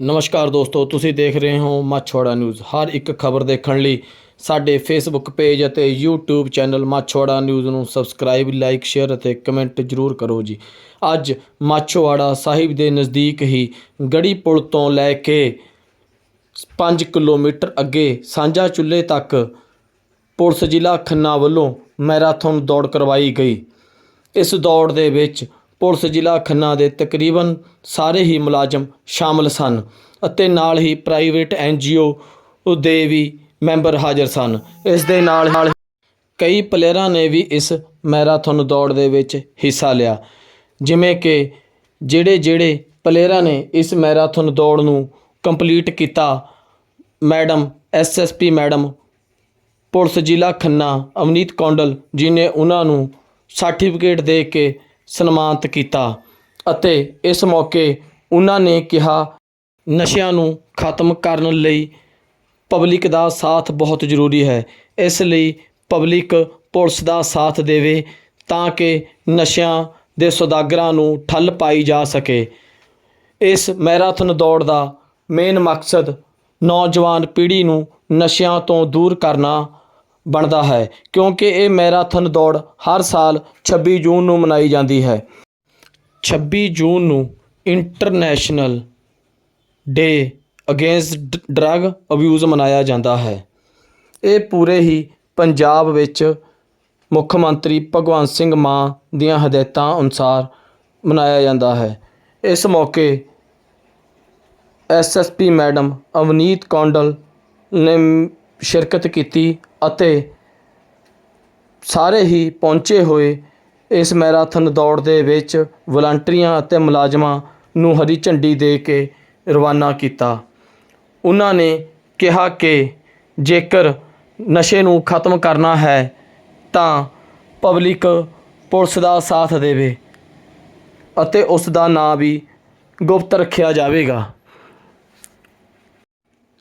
ਨਮਸਕਾਰ ਦੋਸਤੋ, ਤੁਸੀਂ ਦੇਖ ਰਹੇ ਹੋ ਮਾਛੋੜਾ ਨਿਊਜ਼। ਹਰ ਇੱਕ ਖਬਰ ਦੇਖਣ ਲਈ ਸਾਡੇ ਫੇਸਬੁੱਕ ਪੇਜ ਅਤੇ YouTube ਚੈਨਲ ਮਾਛੋੜਾ ਨਿਊਜ਼ ਨੂੰ ਸਬਸਕ੍ਰਾਈਬ ਲਾਈਕ ਸ਼ੇਅਰ ਅਤੇ ਕਮੈਂਟ ਜ਼ਰੂਰ ਕਰੋ ਜੀ। ਅੱਜ ਮਾਛੋਵਾੜਾ ਸਾਹਿਬ ਦੇ ਨਜ਼ਦੀਕ ਹੀ ਗੜੀ ਪੁਲ ਤੋਂ ਲੈ ਕੇ 5 ਕਿਲੋਮੀਟਰ ਅੱਗੇ ਸਾਂਝਾ ਚੁੱਲ੍ਹੇ ਤੱਕ ਪੁਲਿਸ ਜ਼ਿਲ੍ਹਾ ਖੰਨਾ ਵੱਲੋਂ ਮੈਰਾਥਨ ਦੌੜ ਕਰਵਾਈ ਗਈ। ਇਸ ਦੌੜ ਦੇ ਵਿੱਚ ਪੁਲਿਸ ਜ਼ਿਲ੍ਹਾ ਖੰਨਾ ਦੇ ਤਕਰੀਬਨ ਸਾਰੇ ਹੀ ਮੁਲਾਜ਼ਮ ਸ਼ਾਮਲ ਸਨ ਅਤੇ ਨਾਲ ਹੀ ਪ੍ਰਾਈਵੇਟ ਐਨਜੀਓ ਦੇ ਵੀ ਮੈਂਬਰ ਹਾਜ਼ਰ ਸਨ। ਇਸ ਦੇ ਨਾਲ ਨਾਲ ਕਈ ਪਲੇਅਰਾਂ ਨੇ ਵੀ ਇਸ ਮੈਰਾਥਨ ਦੌੜ ਦੇ ਵਿੱਚ ਹਿੱਸਾ ਲਿਆ। ਜਿਵੇਂ ਕਿ ਜਿਹੜੇ ਜਿਹੜੇ ਪਲੇਅਰਾਂ ਨੇ ਇਸ ਮੈਰਾਥਨ ਦੌੜ ਨੂੰ ਕੰਪਲੀਟ ਕੀਤਾ, ਮੈਡਮ ਐਸਐਸਪੀ ਮੈਡਮ, ਪੁਲਿਸ ਜ਼ਿਲ੍ਹਾ ਖੰਨਾ, ਅਵਨੀਤ ਕੌਂਡਲ ਜੀ ਨੇ ਉਹਨਾਂ ਨੂੰ ਸਰਟੀਫਿਕੇਟ ਦੇ ਕੇ ਸਨਮਾਨਿਤ ਕੀਤਾ ਅਤੇ ਇਸ ਮੌਕੇ ਉਹਨਾਂ ਨੇ ਕਿਹਾ, ਨਸ਼ਿਆਂ ਨੂੰ ਖਤਮ ਕਰਨ ਲਈ ਪਬਲਿਕ ਦਾ ਸਾਥ ਬਹੁਤ ਜ਼ਰੂਰੀ ਹੈ। ਇਸ ਲਈ ਪਬਲਿਕ ਪੁਲਿਸ ਦਾ ਸਾਥ ਦੇਵੇ ਤਾਂ ਕਿ ਨਸ਼ਿਆਂ ਦੇ ਸੌਦਾਗਰਾਂ ਨੂੰ ਠੱਲ ਪਾਈ ਜਾ ਸਕੇ। ਇਸ ਮੈਰਾਥਨ ਦੌੜ ਦਾ ਮੇਨ ਮਕਸਦ ਨੌਜਵਾਨ ਪੀੜ੍ਹੀ ਨੂੰ ਨਸ਼ਿਆਂ ਤੋਂ ਦੂਰ ਕਰਨਾ ਬਣਦਾ ਹੈ, ਕਿਉਂਕਿ ਇਹ ਮੈਰਾਥਨ ਦੌੜ ਹਰ ਸਾਲ 26 ਜੂਨ ਨੂੰ ਮਨਾਈ ਜਾਂਦੀ ਹੈ। 26 ਜੂਨ ਨੂੰ international day against drug abuse ਮਨਾਇਆ ਜਾਂਦਾ ਹੈ। ਇਹ ਪੂਰੇ ਹੀ ਪੰਜਾਬ ਵਿੱਚ ਮੁੱਖ ਮੰਤਰੀ ਭਗਵੰਤ ਸਿੰਘ ਮਾਨ ਦੀਆਂ ਹਦਾਇਤਾਂ ਅਨੁਸਾਰ ਮਨਾਇਆ ਜਾਂਦਾ ਹੈ। ਇਸ ਮੌਕੇ ਐਸਐਸਪੀ ਮੈਡਮ ਅਵਨੀਤ ਕੌਂਡਲ ਨੇ ਸ਼ਿਰਕਤ ਕੀਤੀ ਅਤੇ ਸਾਰੇ ਹੀ ਪਹੁੰਚੇ ਹੋਏ ਇਸ ਮੈਰਾਥਨ ਦੌੜ ਦੇ ਵਿੱਚ ਵਲੰਟੀਅਰਾਂ ਅਤੇ ਮੁਲਾਜ਼ਮਾਂ ਨੂੰ ਹਰੀ ਝੰਡੀ ਦੇ ਕੇ ਰਵਾਨਾ ਕੀਤਾ। ਉਹਨਾਂ ਨੇ ਕਿਹਾ ਕਿ ਜੇਕਰ ਨਸ਼ੇ ਨੂੰ ਖਤਮ ਕਰਨਾ ਹੈ ਤਾਂ ਪਬਲਿਕ ਪੁਲਿਸ ਦਾ ਸਾਥ ਦੇਵੇ ਅਤੇ ਉਸ ਦਾ ਨਾਂ ਵੀ ਗੁਪਤ ਰੱਖਿਆ ਜਾਵੇਗਾ।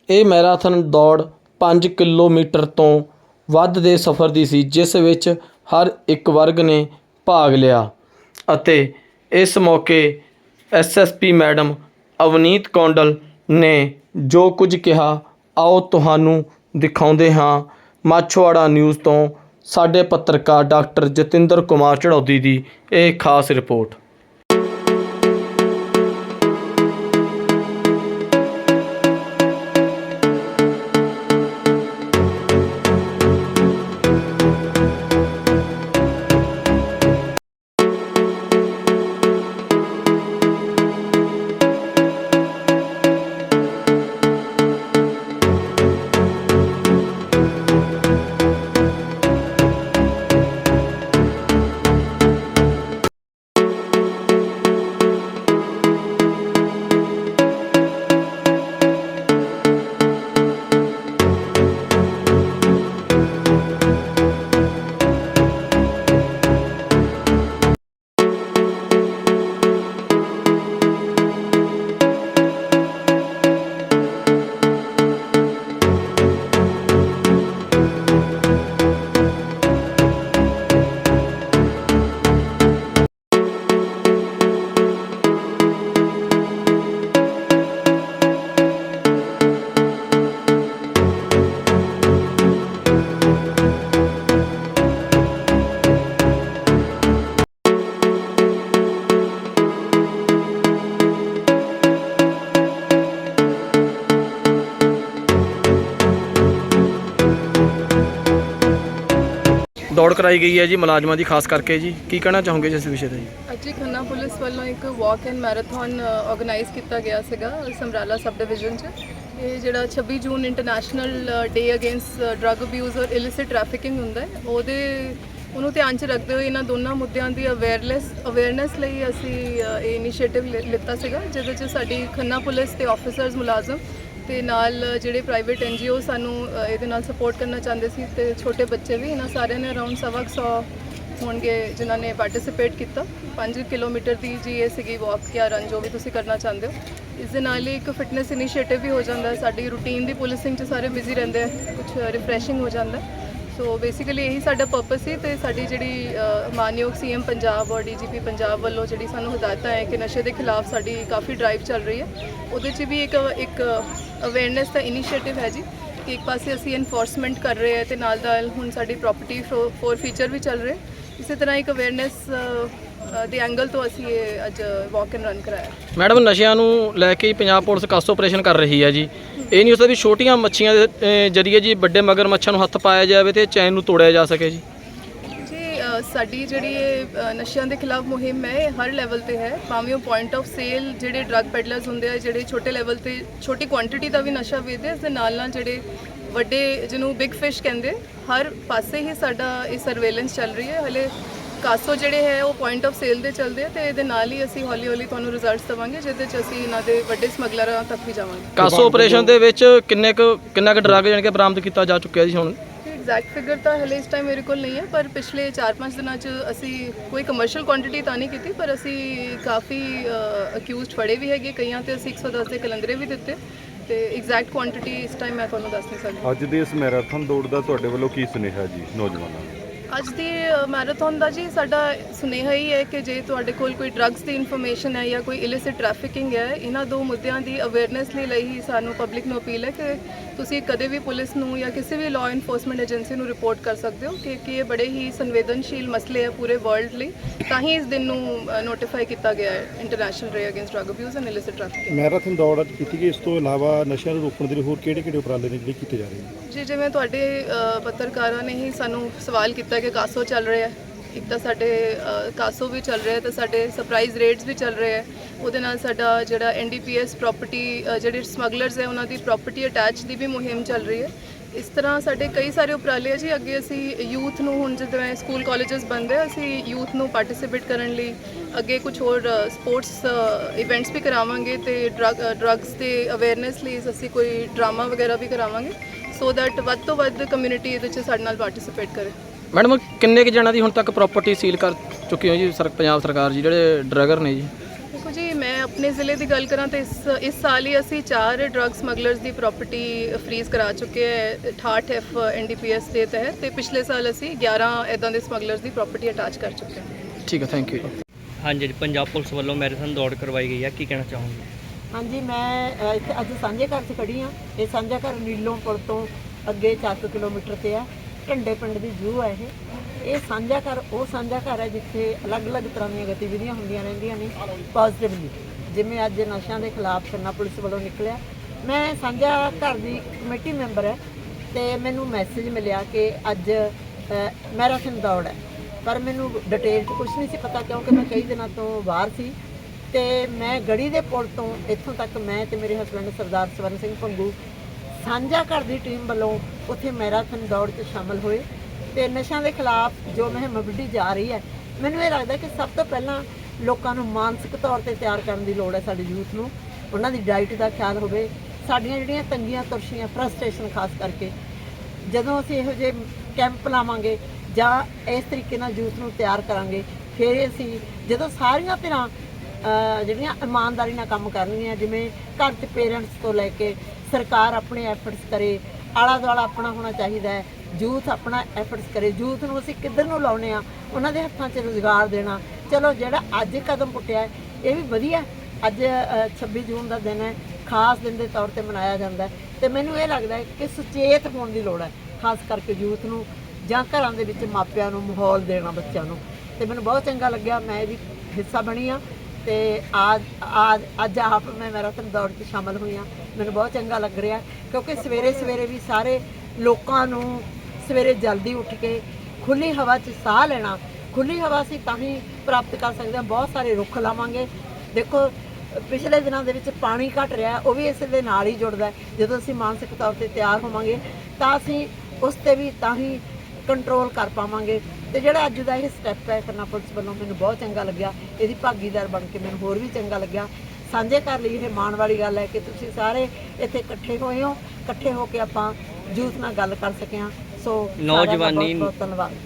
ਇਹ ਮੈਰਾਥਨ ਦੌੜ ਪੰਜ ਕਿਲੋਮੀਟਰ ਤੋਂ ਵੱਧ ਦੇ ਸਫ਼ਰ ਦੀ ਸੀ, ਜਿਸ ਵਿੱਚ ਹਰ ਇੱਕ ਵਰਗ ਨੇ ਭਾਗ ਲਿਆ। ਅਤੇ ਇਸ ਮੌਕੇ ਐਸਐਸਪੀ ਮੈਡਮ ਅਵਨੀਤ ਕੌਂਡਲ ਨੇ ਜੋ ਕੁਝ ਕਿਹਾ, ਆਓ ਤੁਹਾਨੂੰ ਦਿਖਾਉਂਦੇ ਹਾਂ ਮਾਛੋਵਾੜਾ ਨਿਊਜ਼ ਤੋਂ ਸਾਡੇ ਪੱਤਰਕਾਰ ਡਾਕਟਰ ਜਤਿੰਦਰ ਕੁਮਾਰ ਚੜੌਦੀ ਦੀ ਇਹ ਖਾਸ ਰਿਪੋਰਟ। ਦੌੜ ਕਰਾਈ ਗਈ ਹੈ ਜੀ, ਮੁਲਾਜ਼ਮਾਂ ਦੀ, ਖਾਸ ਕਰਕੇ ਜੀ। ਕੀ ਕਹਿਣਾ ਚਾਹੋਗੇ ਜੀ ਇਸ ਵਿਸ਼ੇ ਤੇ ਜੀ? ਅੱਜ ਖੰਨਾ ਪੁਲਿਸ ਵੱਲੋਂ ਇੱਕ ਵਾਕ ਐਂਡ ਮੈਰਾਥਨ ਆਰਗੇਨਾਈਜ਼ ਕੀਤਾ ਗਿਆ ਸੀਗਾ ਸਮਰਾਲਾ ਸਬ ਡਿਵੀਜ਼ਨ 'ਚ। ਇਹ ਜਿਹੜਾ 26 June international day against drug abuse ਔਰ ਇਲਿਸਿਟ ਟ੍ਰੈਫਿਕਿੰਗ ਹੁੰਦਾ ਹੈ, ਉਹਦੇ, ਉਹਨੂੰ ਧਿਆਨ 'ਚ ਰੱਖਦੇ ਹੋਏ ਇਹਨਾਂ ਦੋਨਾਂ ਮੁੱਦਿਆਂ ਦੀ ਅਵੇਅਰਨੈਸ ਅਵੇਅਰਨੈਸ ਲਈ ਅਸੀਂ ਇਹ ਇਨੀਸ਼ੀਏਟਿਵ ਲਿੱਤਾ ਸੀਗਾ, ਜਿਹਦੇ 'ਚ ਸਾਡੀ ਖੰਨਾ ਪੁਲਿਸ ਤੇ ਆਫੀਸਰਸ ਮੁਲਾਜ਼ਮ ਤੇ ਨਾਲ ਜਿਹੜੇ ਪ੍ਰਾਈਵੇਟ ਐਨਜੀਓ ਸਾਨੂੰ ਇਹਦੇ ਨਾਲ ਸਪੋਰਟ ਕਰਨਾ ਚਾਹੁੰਦੇ ਸੀ ਤੇ ਛੋਟੇ ਬੱਚੇ ਵੀ, ਇਹਨਾਂ ਸਾਰਿਆਂ ਨੇ ਅਰਾਊਂਡ ਸਵਾ ਕੁ ਸੌ ਹੋਣਗੇ ਜਿਨ੍ਹਾਂ ਨੇ ਪਾਰਟਿਸਿਪੇਟ ਕੀਤਾ। 5 ਕਿਲੋਮੀਟਰ ਦੀ ਜੀ ਇਹ ਸੀਗੀ ਵਾਕ ਜਾਂ ਰਨ ਜੋ ਵੀ ਤੁਸੀਂ ਕਰਨਾ ਚਾਹੁੰਦੇ ਹੋ। ਇਸ ਦੇ ਨਾਲ ਹੀ ਇੱਕ ਫਿਟਨੈਸ ਇਨੀਸ਼ੀਏਟਿਵ ਵੀ ਹੋ ਜਾਂਦਾ। ਸਾਡੀ ਰੂਟੀਨ ਦੀ ਪੁਲਿਸਿੰਗ 'ਚ ਸਾਰੇ ਬਿਜ਼ੀ ਰਹਿੰਦੇ ਆ। ਕੁਝ ਰਿਫਰੈਸ਼ਿੰਗ ਹੋ ਜਾਂਦਾ। ਸੋ ਬੇਸਿਕਲੀ ਇਹੀ ਸਾਡਾ ਪਰਪਸ ਸੀ ਤੇ ਸਾਡੀ ਜਿਹੜੀ ਅ, ਮਾਨਯੋਗ ਸੀਐਮ ਪੰਜਾਬ ਔਰ ਡੀਜੀਪੀ ਪੰਜਾਬ ਵੱਲੋਂ ਜਿਹੜੀ ਸਾਨੂੰ ਹਦਾਇਤਾਂ ਹੈ ਕਿ ਨਸ਼ੇ ਦੇ ਖਿਲਾਫ ਸਾਡੀ ਕਾਫੀ ਡਰਾਈਵ ਚੱਲ ਰਹੀ ਹੈ। ਉਹਦੇ 'ਚ ਵੀ ਇੱਕ ਇੱਕ ਅਵੇਅਰਨੈਸ ਦਾ ਇਨੀਸ਼ੀਏਟਿਵ ਹੈ ਜੀ ਕਿ ਇੱਕ ਪਾਸੇ ਅਸੀਂ ਐਨਫੋਰਸਮੈਂਟ ਕਰ ਰਹੇ ਹਾਂ ਤੇ ਨਾਲ ਨਾਲ ਹੁਣ ਸਾਡੀ ਪ੍ਰਾਪਰਟੀ ਫੋਰ ਫੀਚਰ ਵੀ ਚੱਲ ਰਹੇ। ਇਸੇ ਤਰ੍ਹਾਂ ਇੱਕ ਅਵੇਅਰਨੈਸ ਦੇ ਐਂਗਲ ਤੋਂ ਅਸੀਂ ਇਹ ਅੱਜ ਵਾਕ ਐਂਡ ਰਨ ਕਰਾਇਆ। ਮੈਡਮ ਨਸ਼ਿਆਂ ਨੂੰ ਲੈ ਕੇ ਹੀ ਪੰਜਾਬ ਪੁਲਿਸ ਕਾਸ ਆਪਰੇਸ਼ਨ ਕਰ ਰਹੀ ਹੈ ਜੀ। ਇਹ ਨਹੀਂ ਹੁੰਦਾ ਵੀ ਛੋਟੀਆਂ ਮੱਛੀਆਂ ਦੇ ਅਹ, ਜ਼ਰੀਏ ਜੀ ਵੱਡੇ ਮਗਰ ਮੱਛਾਂ ਨੂੰ ਹੱਥ ਪਾਇਆ ਜਾਵੇ ਤੇ ਚੈਨ ਨੂੰ ਤੋੜਿਆ ਜਾ ਸਕੇ ਜੀ। ਜੀ ਅ, ਸਾਡੀ ਜਿਹੜੀ ਇਹ ਅ, ਨਸ਼ਿਆਂ ਦੇ ਖਿਲਾਫ ਮੁਹਿੰਮ ਹੈ ਇਹ ਹਰ ਲੈਵਲ ਤੇ ਹੈ। ਭਾਵੇਂ ਉਹ ਪੁਆਇੰਟ ਆਫ ਸੇਲ ਜਿਹੜੇ ਡਰੱਗ ਪੈਡਲਰਸ ਹੁੰਦੇ ਆ ਜਿਹੜੇ ਛੋਟੇ ਲੈਵਲ ਤੇ ਛੋਟੀ ਕੁਆਂਟੀਟੀ ਦਾ ਵੀ ਨਸ਼ਾ ਵੇਚਦੇ ਆ, ਇਸ ਦੇ ਨਾਲ ਨਾਲ ਜਿਹੜੇ ਵੱਡੇ ਜਿਹਨੂੰ ਬਿਗ ਫਿਸ਼ ਕਹਿੰਦੇ ਹਰ ਪਾਸੇ ਹੀ ਸਾਡਾ ਇਹ ਸਰਵੇਲੈਂਸ ਚੱਲ ਰਹੀ ਹੈ। ਹਲੇ ਕਾਸੋ ਜਿਹੜੇ ਹੈ ਉਹ ਪੁਆਇੰਟ ਆਫ ਸੇਲ ਦੇ ਚੱਲਦੇ ਆ ਤੇ ਇਹਦੇ ਨਾਲ ਹੀ ਅਸੀਂ ਹੌਲੀ ਹੌਲੀ ਤੁਹਾਨੂੰ ਰਿਜ਼ਲਟਸ ਦਵਾਂਗੇ ਜਿਹਦੇ ਚ ਅਸੀਂ ਇਹਨਾਂ ਦੇ ਵੱਡੇ ਸਮਗਲਰਾਂ ਤੱਕ ਵੀ ਜਾਵਾਂਗੇ। ਕਾਸੋ ਆਪਰੇਸ਼ਨ ਦੇ ਵਿੱਚ ਕਿੰਨੇ ਕੁ ਕਿੰਨਾ ਕੁ ਡਰੱਗ ਜਾਣੀ ਕਿ ਬਰਾਮਦ ਕੀਤਾ ਜਾ ਚੁੱਕਿਆ ਜੀ ਹੁਣ? ਐਗਜ਼ੈਕਟ ਫਿਗਰ ਤਾਂ ਹਲੇ ਇਸ ਟਾਈਮ ਮੇਰੇ ਕੋਲ ਨਹੀਂ ਹੈ ਪਰ ਪਿਛਲੇ 4-5 ਦਿਨਾਂ 'ਚ ਅਸੀਂ ਕੋਈ ਕਮਰਸ਼ੀਅਲ ਕੁਆਂਟੀਟੀ ਤਾਂ ਨਹੀਂ ਕੀਤੀ ਪਰ ਅਸੀਂ ਕਾਫੀ ਅਕਿਊਜ਼ਡ ਫੜੇ ਵੀ ਹੈਗੇ ਕਈਆਂ ਤੇ ਅਸੀਂ 110 ਦੇ ਕਲੰਦਰੇ ਵੀ ਦਿੱਤੇ ਤੇ ਐਗਜ਼ੈਕਟ ਕੁਆਂਟੀਟੀ ਇਸ ਟਾਈਮ ਮੈਂ ਤੁਹਾਨੂੰ ਦੱਸ ਨਹੀਂ ਸਕਦੀ। ਅੱਜ ਦੇ ਇਸ ਮੈਰਾਥਨ ਦੌੜ ਦਾ ਤੁਹਾਡੇ ਵੱਲੋਂ ਕੀ ਸੁਨੇਹਾ ਜੀ ਨੌਜਵਾਨਾਂ ਨੂੰ? ਅੱਜ ਦੀ ਮੈਰਾਥਨ ਦਾ ਜੀ ਸਾਡਾ ਸੁਨੇਹਾ ਹੀ ਹੈ ਕਿ ਜੇ ਤੁਹਾਡੇ ਕੋਲ ਕੋਈ ਡਰੱਗਸ ਦੀ ਇਨਫੋਰਮੇਸ਼ਨ ਹੈ ਜਾਂ ਕੋਈ ਇਲਿਸਿਟ ਟ੍ਰੈਫਿਕਿੰਗ ਹੈ ਇਹਨਾਂ ਦੋ ਮੁੱਦਿਆਂ ਦੀ ਅਵੇਅਰਨੈਸ ਲਈ ਲਈ ਹੀ ਸਾਨੂੰ ਪਬਲਿਕ ਨੂੰ ਅਪੀਲ ਹੈ ਕਿ ਤੁਸੀਂ ਕਦੇ ਵੀ ਪੁਲਿਸ ਨੂੰ ਜਾਂ ਕਿਸੇ ਵੀ ਲਾਅ ਇਨਫੋਰਸਮੈਂਟ ਏਜੰਸੀ ਨੂੰ ਰਿਪੋਰਟ ਕਰ ਸਕਦੇ ਹੋ ਕਿ ਕਿ ਇਹ ਬੜੇ ਹੀ ਸੰਵੇਦਨਸ਼ੀਲ ਮਸਲੇ ਹੈ ਪੂਰੇ ਵਰਲਡ ਲਈ ਤਾਂ ਹੀ ਇਸ ਦਿਨ ਨੂੰ ਨੋਟੀਫਾਈ ਕੀਤਾ ਗਿਆ ਹੈ international day against drug abuse and illicit trafficking marathon ਦੌੜ ਅੱਜ ਕੀਤੀ ਗਈ ਇਸ ਤੋਂ ਇਲਾਵਾ ਨਸ਼ਿਆਂ ਨੂੰ ਰੋਕਣ ਦੇ ਲਈ ਹੋਰ ਕਿਹੜੇ ਕਿਹੜੇ ਉਪਰਾਲੇ ਨੇ ਜਿਹੜੇ ਕੀਤੇ ਜਾ ਰਹੇ ਨੇ? ਜੀ ਜਿਵੇਂ ਤੁਹਾਡੇ ਪੱਤਰਕਾਰਾਂ ਨੇ ਹੀ ਸਾਨੂੰ ਸਵਾਲ ਕੀਤਾ ਕਿ ਕਾਸੋ ਚੱਲ ਰਿਹਾ ਹੈ। ਇੱਕ ਤਾਂ ਸਾਡੇ ਕਾਸੋ ਵੀ ਚੱਲ ਰਿਹਾ ਹੈ ਤੇ ਸਾਡੇ ਸਰਪ੍ਰਾਈਜ਼ ਰੇਡਸ ਵੀ ਚੱਲ ਰਹੇ ਹੈ। ਉਹਦੇ ਨਾਲ ਸਾਡਾ ਜਿਹੜਾ ਐਨਡੀਪੀਐਸ ਪ੍ਰਾਪਰਟੀ ਜਿਹੜੇ ਸਮਗਲਰਸ ਹੈ, ਉਹਨਾਂ ਦੀ ਪ੍ਰਾਪਰਟੀ ਅਟੈਚ ਦੀ ਵੀ ਮੁਹਿੰਮ ਚੱਲ ਰਹੀ ਹੈ। ਇਸ ਤਰ੍ਹਾਂ ਸਾਡੇ ਕਈ ਸਾਰੇ ਉਪਰਾਲੇ ਆ ਜੀ। ਅੱਗੇ ਅਸੀਂ ਯੂਥ ਨੂੰ ਹੁਣ ਜਿਵੇਂ ਸਕੂਲ ਕਾਲਜਸ ਬੰਦ ਹੈ, ਅਸੀਂ ਯੂਥ ਨੂੰ ਪਾਰਟਿਸਿਪੇਟ ਕਰਨ ਲਈ ਅੱਗੇ ਕੁਝ ਹੋਰ ਸਪੋਰਟਸ ਇਵੈਂਟਸ ਵੀ ਕਰਾਵਾਂਗੇ ਤੇ ਡਰੱਗਸ ਦੇ ਅਵੇਅਰਨੈਸ ਲਈ ਅਸੀਂ ਕੋਈ ਡਰਾਮਾ ਵਗੈਰਾ ਵੀ ਕਰਾਵਾਂਗੇ। ਸੋ ਦੈਟ ਵੱਧ ਤੋਂ ਵੱਧ ਕਮਿਊਨਿਟੀ ਇਹਦੇ ਵਿੱਚ ਸਾਡੇ ਨਾਲ ਪਾਰਟਿਸਿਪੇਟ ਕਰੇ। ਮੈਡਮ ਕਿੰਨੇ ਕੁ ਜਣਾਂ ਦੀ ਹੁਣ ਤੱਕ ਪ੍ਰਾਪਰਟੀ ਸੀਲ ਕਰ ਚੁੱਕੀ ਹੋ ਜੀ ਸਰ ਪੰਜਾਬ ਸਰਕਾਰ ਜੀ ਜਿਹੜੇ ਡਰੱਗਰ ਨੇ ਜੀ? ਦੇਖੋ ਜੀ ਮੈਂ ਆਪਣੇ ਜ਼ਿਲ੍ਹੇ ਦੀ ਗੱਲ ਕਰਾਂ ਤਾਂ ਇਸ ਇਸ ਸਾਲ ਹੀ ਅਸੀਂ ਚਾਰ ਡਰੱਗ ਸਮਗਲਰਸ ਦੀ ਪ੍ਰਾਪਰਟੀ ਫ੍ਰੀਜ਼ ਕਰਾ ਚੁੱਕੇ ਹੈ 68 ਐਫ ਐਨਡੀਪੀਐਸ ਦੇ ਤਹਿਤ ਤੇ ਪਿਛਲੇ ਸਾਲ ਅਸੀਂ 11 ਇਦਾਂ ਦੇ ਸਮਗਲਰਸ ਦੀ ਪ੍ਰਾਪਰਟੀ ਅਟੈਚ ਕਰ ਚੁੱਕੇ ਹਾਂ ਠੀਕ ਹੈ ਥੈਂਕ ਯੂ ਜੀ ਹਾਂਜੀ ਜੀ ਪੰਜਾਬ ਪੁਲਿਸ ਵੱਲੋਂ ਮੈਰਾਥਨ ਦੌੜ ਕਰਵਾਈ ਗਈ ਹੈ ਕੀ ਕਹਿਣਾ ਚਾਹੋਗੇ? ਹਾਂਜੀ ਮੈਂ ਅ, ਇੱਥੇ ਅੱਜ ਸਾਂਝੇ ਘਰ 'ਚ ਖੜੀ ਆ ਇਹ ਸਾਂਝਾ ਘਰ ਨੀਲੋਂ ਪੁਲ ਤੋਂ ਅੱਗੇ 4 ਕਿਲੋਮੀਟਰ ਤੇ ਆ। ਢੰਡੇ ਪਿੰਡ ਦੀ ਜੂ ਹੈ ਇਹ। ਇਹ ਸਾਂਝਾ ਘਰ ਉਹ ਸਾਂਝਾ ਘਰ ਹੈ ਜਿੱਥੇ ਅਲੱਗ-ਅਲੱਗ ਤਰ੍ਹਾਂ ਦੀਆਂ ਗਤੀਵਿਧੀਆਂ ਹੁੰਦੀਆਂ ਰਹਿੰਦੀਆਂ ਨੇ ਪੋਜ਼ਿਟਿਵਲੀ ਜਿਵੇਂ ਅੱਜ ਨਸ਼ਿਆਂ ਦੇ ਖਿਲਾਫ ਖੰਨਾ ਪੁਲਿਸ ਵੱਲੋਂ ਨਿਕਲਿਆ। ਮੈਂ ਸਾਂਝਾ ਘਰ ਦੀ ਕਮੇਟੀ ਮੈਂਬਰ ਹੈ ਤੇ ਮੈਨੂੰ ਮੈਸੇਜ ਮਿਲਿਆ ਕਿ ਅੱਜ ਅ, ਮੈਰਾਥਨ ਦੌੜ ਹੈ। ਪਰ ਮੈਨੂੰ ਡਿਟੇਲ 'ਚ ਕੁਝ ਨਹੀਂ ਸੀ ਪਤਾ ਕਿਉਂਕਿ ਮੈਂ ਕਈ ਦਿਨਾਂ ਤੋਂ ਬਾਹਰ ਸੀ ਤੇ ਮੈਂ ਗੜੀ ਦੇ ਪੁਲ ਤੋਂ ਇੱਥੋਂ ਤੱਕ ਮੈਂ ਤੇ ਮੇਰੇ ਹਸਬੰਡ ਸਰਦਾਰ ਸਵਰਨ ਸਿੰਘ ਪੰਗੂ ਸਾਂਝਾ ਘਰ ਦੀ ਟੀਮ ਵੱਲੋਂ ਉੱਥੇ ਮੈਰਾਥਨ ਦੌੜ 'ਚ ਸ਼ਾਮਲ ਹੋਏ ਤੇ ਨਸ਼ਿਆਂ ਦੇ ਖਿਲਾਫ ਜੋ ਮੁਹਿੰਮ ਵਿੱਢੀ ਜਾ ਰਹੀ ਹੈ, ਮੈਨੂੰ ਇਹ ਲੱਗਦਾ ਕਿ ਸਭ ਤੋਂ ਪਹਿਲਾਂ ਲੋਕਾਂ ਨੂੰ ਮਾਨਸਿਕ ਤੌਰ ਤੇ ਤਿਆਰ ਕਰਨ ਦੀ ਲੋੜ ਹੈ ਸਾਡੇ ਯੂਥ ਨੂੰ। ਉਹਨਾਂ ਦੀ ਡਾਈਟ ਦਾ ਖਿਆਲ ਹੋਵੇ, ਸਾਡੀਆਂ ਜਿਹੜੀਆਂ ਤੰਗੀਆਂ ਤੁਰਸ਼ੀਆਂ ਫਰਸਟ੍ਰੇਸ਼ਨ ਖਾਸ ਕਰਕੇ। ਜਦੋਂ ਅਸੀਂ ਇਹੋ ਜਿਹੇ ਕੈਂਪ ਲਾਵਾਂਗੇ ਜਾਂ ਇਸ ਤਰੀਕੇ ਨਾਲ ਯੂਥ ਨੂੰ ਤਿਆਰ ਕਰਾਂਗੇ, ਫਿਰ ਅਸੀਂ ਜਦੋਂ ਸਾਰੀਆਂ ਧਿਰਾਂ ਜਿਹੜੀਆਂ ਇਮਾਨਦਾਰੀ ਨਾਲ ਕੰਮ ਕਰਨਗੀਆਂ, ਜਿਵੇਂ ਘਰ 'ਚ ਪੇਰੈਂਟਸ ਤੋਂ ਲੈ ਕੇ ਸਰਕਾਰ ਆਪਣੇ ਐਫਰਟਸ ਕਰੇ ਆਲਾ ਦੁਆਲਾ ਆਪਣਾ ਹੋਣਾ ਚਾਹੀਦਾ ਹੈ। ਯੂਥ ਆਪਣਾ ਐਫਰਟਸ ਕਰੇ। ਯੂਥ ਨੂੰ ਅਸੀਂ ਕਿੱਧਰ ਨੂੰ ਲਾਉਨੇ ਆ? ਉਹਨਾਂ ਦੇ ਹੱਥਾਂ 'ਚ ਰੋਜ਼ਗਾਰ ਦੇਣਾ। ਚਲੋ ਜਿਹੜਾ ਅੱਜ ਕਦਮ ਪੁੱਟਿਆ ਇਹ ਵੀ ਵਧੀਆ ਅੱਜ ਅ, 26 ਜੂਨ ਦਾ ਦਿਨ ਹੈ। ਖਾਸ ਦਿਨ ਦੇ ਤੌਰ ਤੇ ਮਨਾਇਆ ਜਾਂਦਾ ਹੈ। ਤੇ ਮੈਨੂੰ ਇਹ ਲੱਗਦਾ ਹੈ ਕਿ ਸੁਚੇਤ ਹੋਣ ਦੀ ਲੋੜ ਹੈ ਖਾਸ ਕਰਕੇ ਯੂਥ ਨੂੰ ਜਾਂ ਘਰਾਂ ਦੇ ਵਿੱਚ ਮਾਪਿਆਂ ਨੂੰ ਮਾਹੌਲ ਦੇਣਾ ਬੱਚਿਆਂ ਨੂੰ। ਤੇ ਮੈਨੂੰ ਬਹੁਤ ਚੰਗਾ ਲੱਗਿਆ। ਮੈਂ ਇਹਦੀ ਹਿੱਸਾ ਬਣੀ ਆ ਤੇ ਅੱਜ ਅੱਜ ਅੱਜ ਆਪ ਮੈਂ ਮੈਰਾਥਨ ਦੌੜ 'ਚ ਸ਼ਾਮਲ ਹੋਈ ਹਾਂ। ਮੈਨੂੰ ਬਹੁਤ ਚੰਗਾ ਲੱਗ ਰਿਹਾ ਕਿਉਂਕਿ ਸਵੇਰੇ ਸਵੇਰੇ ਵੀ ਸਾਰੇ ਲੋਕਾਂ ਨੂੰ ਸਵੇਰੇ ਜਲਦੀ ਉੱਠ ਕੇ ਖੁੱਲੀ ਹਵਾ 'ਚ ਸਾਹ ਲੈਣਾ ਖੁੱਲੀ ਹਵਾ ਅਸੀਂ ਤਾਂ ਹੀ ਪ੍ਰਾਪਤ ਕਰ ਸਕਦੇ ਹਾਂ। ਬਹੁਤ ਸਾਰੇ ਰੁੱਖ ਲਾਵਾਂਗੇ। ਦੇਖੋ, ਪਿਛਲੇ ਦਿਨਾਂ ਦੇ ਵਿੱਚ ਪਾਣੀ ਘਟ ਰਿਹਾ, ਉਹ ਵੀ ਇਸ ਦੇ ਨਾਲ ਹੀ ਜੁੜਦਾ ਜਦੋਂ ਅਸੀਂ ਮਾਨਸਿਕ ਤੌਰ ਤੇ ਤਿਆਰ ਹੋਵਾਂਗੇ ਤਾਂ ਅਸੀਂ ਉਸ ਤੇ ਵੀ ਤਾਂ ਹੀ ਕੰਟਰੋਲ ਕਰ ਪਾਵਾਂਗੇ। ਤੇ ਜਿਹੜਾ ਅੱਜ ਦਾ ਇਹ ਸਟੈਪ ਹੈ ਕਰਨਾ ਪੁਲਿਸ ਵੱਲੋਂ ਮੈਨੂੰ ਬਹੁਤ ਚੰਗਾ ਲੱਗਿਆ ਇਹਦੀ ਭਾਗੀਦਾਰ ਬਣ ਕੇ ਮੈਨੂੰ ਹੋਰ ਵੀ ਚੰਗਾ ਲੱਗਿਆ। ਸਾਂਝੇ ਕਰ ਲਈ ਇਹ ਮਾਣ ਵਾਲੀ ਗੱਲ ਹੈ ਕਿ ਤੁਸੀਂ ਸਾਰੇ ਇੱਥੇ ਇਕੱਠੇ ਹੋਏ ਹੋ ਇਕੱਠੇ ਹੋ ਕੇ ਆਪਾਂ ਯੂਥ ਨਾਲ ਗੱਲ ਕਰ ਸਕੇ ਹਾਂ। ਸੋ ਨੌਜਵਾਨੀ-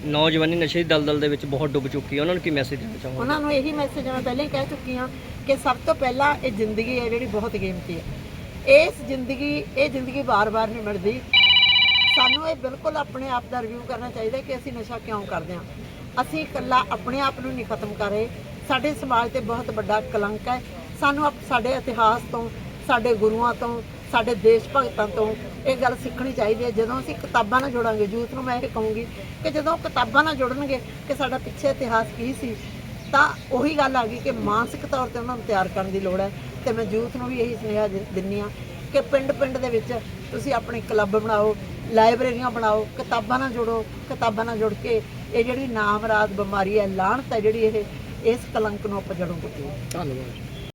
ਨੌਜਵਾਨੀ ਨਸ਼ੇ ਦੀ ਦਲਦਲ ਦੇ ਵਿੱਚ ਬਹੁਤ ਡੁੱਬ ਚੁੱਕੀ ਹੈ। ਉਹਨਾਂ ਨੂੰ ਕੀ ਮੈਸੇਜ ਦੇਣਾ ਚਾਹੋਗੇ? ਉਹਨਾਂ ਨੂੰ ਇਹੀ ਮੈਸੇਜ ਮੈਂ ਪਹਿਲਾਂ ਹੀ ਕਹਿ ਚੁੱਕੀ ਹਾਂ ਕਿ ਸਭ ਤੋਂ ਪਹਿਲਾਂ ਇਹ ਜ਼ਿੰਦਗੀ ਹੈ ਜਿਹੜੀ ਬਹੁਤ ਕੀਮਤੀ ਹੈ। ਇਸ ਜ਼ਿੰਦਗੀ ਇਹ ਜ਼ਿੰਦਗੀ ਵਾਰ-ਵਾਰ ਨਹੀਂ ਮਿਲਦੀ। ਸਾਨੂੰ ਇਹ ਬਿਲਕੁਲ ਆਪਣੇ ਆਪ ਦਾ ਰਿਵਿਊ ਕਰਨਾ ਚਾਹੀਦਾ ਕਿ ਅਸੀਂ ਨਸ਼ਾ ਕਿਉਂ ਕਰਦੇ ਹਾਂ। ਅਸੀਂ ਇਕੱਲਾ ਆਪਣੇ ਆਪ ਨੂੰ ਨਹੀਂ ਖਤਮ ਕਰ ਰਹੇ। ਸਾਡੇ ਸਮਾਜ ਤੇ ਬਹੁਤ ਵੱਡਾ ਕਲੰਕ ਹੈ। ਸਾਨੂੰ ਆਪ- ਸਾਡੇ ਇਤਿਹਾਸ ਤੋਂ, ਸਾਡੇ ਗੁਰੂਆਂ ਤੋਂ, ਸਾਡੇ ਦੇਸ਼ ਭਗਤਾਂ ਤੋਂ ਇਹ ਗੱਲ ਸਿੱਖਣੀ ਚਾਹੀਦੀ ਹੈ। ਜਦੋਂ ਅਸੀਂ ਕਿਤਾਬਾਂ ਨਾਲ ਜੁੜਾਂਗੇ ਯੂਥ ਨੂੰ ਮੈਂ ਇਹ ਕਹੂੰਗੀ ਕਿ ਜਦੋਂ ਕਿਤਾਬਾਂ ਨਾਲ ਜੁੜਨਗੇ ਕਿ ਸਾਡਾ ਪਿੱਛੇ ਇਤਿਹਾਸ ਕੀ ਸੀ, ਤਾਂ ਉਹੀ ਗੱਲ ਆ ਗਈ ਕਿ ਮਾਨਸਿਕ ਤੌਰ ਤੇ ਉਹਨਾਂ ਨੂੰ ਤਿਆਰ ਕਰਨ ਦੀ ਲੋੜ ਹੈ। ਤੇ ਮੈਂ ਯੂਥ ਨੂੰ ਵੀ ਇਹੀ ਸੁਨੇਹਾ ਦਿ- ਦਿੰਦੀ ਆ ਕਿ ਪਿੰਡ ਪਿੰਡ ਦੇ ਵਿੱਚ ਤੁਸੀਂ ਆਪਣੇ ਕਲੱਬ ਬਣਾਓ, ਲਾਇਬ੍ਰੇਰੀਆਂ ਬਣਾਓ, ਕਿਤਾਬਾਂ ਨਾਲ ਜੁੜੋ, ਕਿਤਾਬਾਂ ਨਾਲ ਜੁੜ ਕੇ ਇਹ ਜਿਹੜੀ ਨਾਮਰਾਦ ਬਿਮਾਰੀ ਹੈ ਲਾਹਣਤ ਹੈ ਜਿਹੜੀ ਇਹ, ਇਸ ਕਲੰਕ ਨੂੰ ਆਪਾਂ ਜੜੋਂ ਪੁੱਟੀਏ ਧੰਨਵਾਦ।